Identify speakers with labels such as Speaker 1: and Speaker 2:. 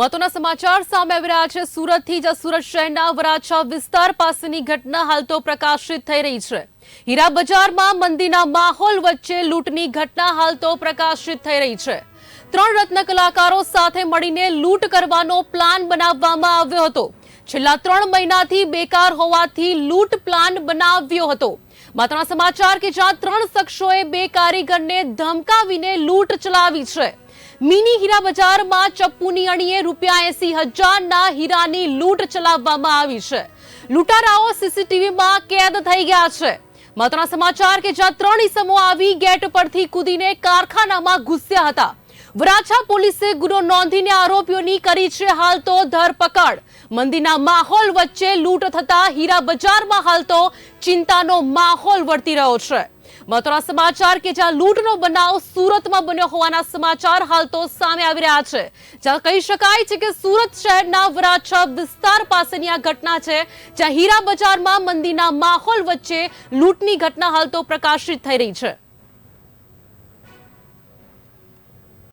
Speaker 1: મહત્વના સમાચાર સામે આવી રહ્યા છે. સુરતથી જ સુરત શહેરના વરાછા વિસ્તાર પાસેની ઘટના હાલ તો પ્રકાશિત થઈ રહી છે. હીરા બજારમાં મંદીના માહોલ વચ્ચે લૂંટની ઘટના હાલ તો પ્રકાશિત થઈ રહી છે. ત્રણ રત્ન કલાકારો સાથે મળીને લૂંટ કરવાનો પ્લાન બનાવવામાં આવ્યો હતો. છેલ્લા ત્રણ મહિનાથી બેકાર હોવાથી લૂંટ પ્લાન બનાવ્યો હતો. માત્ર સમાચાર કે જ્યાં ત્રણ શખ્સોએ બે કારીગરને ધમકાવીને લૂંટ ચલાવી છે. મિની હીરા બજારમાં ચપ્પુની અણીએ રૂપિયા એસી હજારના હીરાની લૂંટ ચલાવવામાં આવી છે. લૂંટારાઓ સીસીટીવીમાં કેદ થઈ ગયા છે. મહત્વના સમાચાર કે જ્યાં ત્રણ ઇસમો આવી ગેટ પરથી કૂદીને કારખાનામાં ઘૂસ્યા હતા. વરાછા પોલીસે ગુનો નોંધીને આરોપીઓની કરી છે હાલ તો ધરપકડ. મંદીના માહોલ વચ્ચે લૂંટ થતા હીરા બજારમાં હાલ તો ચિંતાનો માહોલ વર્તી રહ્યો છે. મહત્વના સમાચાર કે જ્યાં લૂંટનો બનાવ સુરતમાં બન્યો હોવાના સમાચાર હાલ તો સામે આવી રહ્યા છે. જ્યાં કહી શકાય છે કે સુરત શહેરના વરાછા વિસ્તાર પાસેની આ ઘટના છે, જ્યાં હીરા બજારમાં મંદીના માહોલ વચ્ચે લૂંટની ઘટના હાલ તો પ્રકાશિત થઈ રહી છે.